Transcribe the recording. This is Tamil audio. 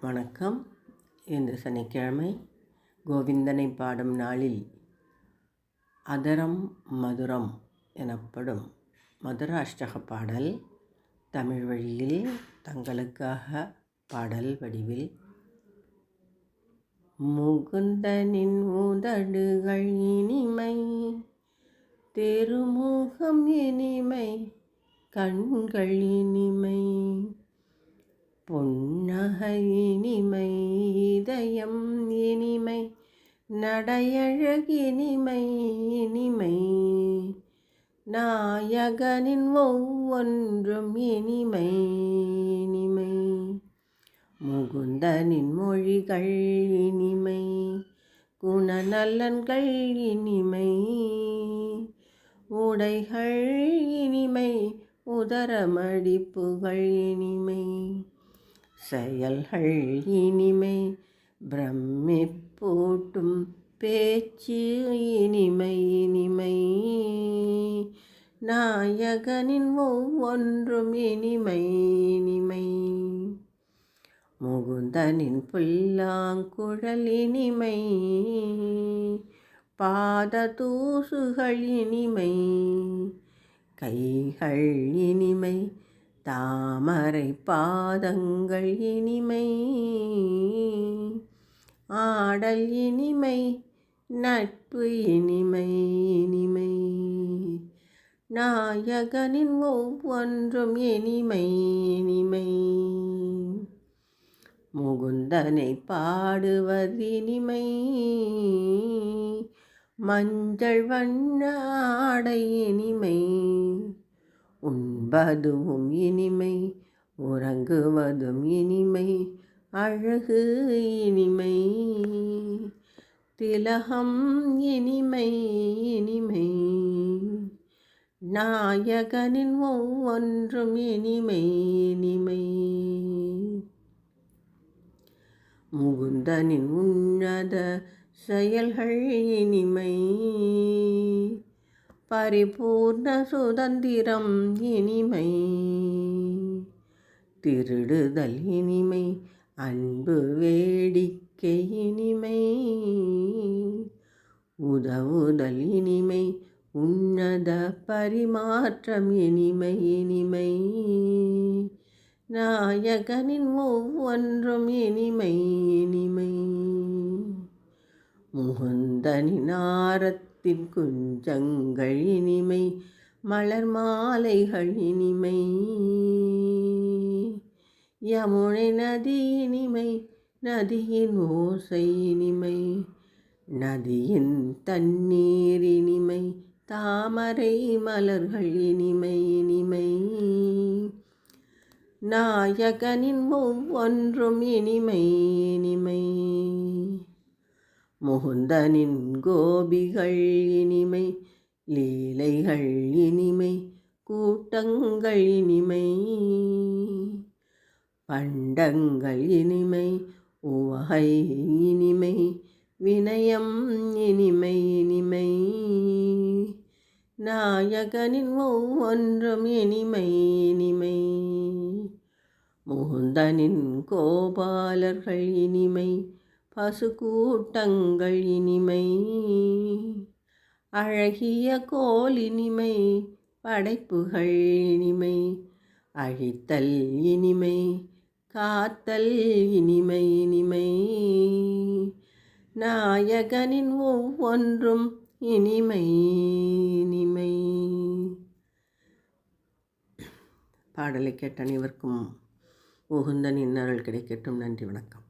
வணக்கம். இன்று சனிக்கிழமை கோவிந்தனை பாடும் நாளில் அதரம் மதுரம் எனப்படும் மதுராஷ்டக பாடல் தமிழ் வழியில் தங்களுக்காக பாடல் வடிவில். முகுந்தனின் உதடுகள் இனிமை தெருமுகம் இனிமை கண்கள் இனிமை. புன்னகை இனிமை இதயம் இனிமை நடையழகினிமை இனிமை நாயகனின் ஒவ்வொன்றும் இனிமை இனிமை முகுந்தனின் மொழிகள் இனிமை குணநலன்கள் இனிமை உடைகள் இனிமை உதரமடிப்புகள் இனிமை. செயல்கள் இனிமை. பிரம்மி போட்டும் பேச்சு இனிமை இனிமை. நாயகனின் ஒவ்வொன்றும் இனிமை இனிமை. முகுந்தனின் புல்லாங்குழல் இனிமை. பாத தூசுகள் இனிமை. கைகள் இனிமை. தாமரை பாதங்கள் இனிமை ஆடல் இனிமை நட்பு இனிமை இனிமை. நாயகனின் ஒவ்வொன்றும் இனிமை இனிமை. முகுந்தனை பாடுவது இனிமை மஞ்சள் வண்ண ஆடை இனிமை. உண்பதுவும் இனிமை உறங்குவதும் இனிமை அழகு இனிமை. திலகம் இனிமை இனிமை. நாயகனின் ஒவ்வொன்றும் இனிமை இனிமை. முகுந்தனின் உன்னத செயல்கள் இனிமை. பரிபூர்ண சுதந்திரம் இனிமை. திருடுதல் இனிமை அன்பு வேடிக்கை இனிமை. உதவுதல் இனிமை உன்னத பரிமாற்றம் இனிமை இனிமை. நாயகனின் ஒவ்வொன்றும் இனிமை இனிமை. முகுந்தனின் ஆரத் முத்தின் குஞ்சங்கள் இனிமை மலர் மாலைகள் இனிமை. யமுனை நதி இனிமை நதியின் ஓசை இனிமை. நதியின் தண்ணீர் இனிமை தாமரை மலர்கள் இனிமை இனிமை. நாயகனின் ஒவ்வொன்றும் இனிமை இனிமை. முகுந்தனின் கோபிகள் இனிமை லீலைகள் இனிமை கூட்டங்கள் இனிமை. பண்டங்கள் இனிமை உவகை இனிமை வினயம் இனிமை இனிமை. நாயகனின் ஒவ்வொன்றும் இனிமை இனிமை. முகுந்தனின் கோபாலர்கள் இனிமை பசுக்கூட்டங்கள் இனிமை. அழகிய கோல் இனிமை. படைப்புகள் இனிமை. அழித்தல் இனிமை. காத்தல் இனிமை இனிமை. நாயகனின் ஒவ்வொன்றும் இனிமை இனிமை. பாடலை கேட்ட அனைவருக்கும் உகுந்த நின்னருள் கிடைக்கட்டும். நன்றி வணக்கம்.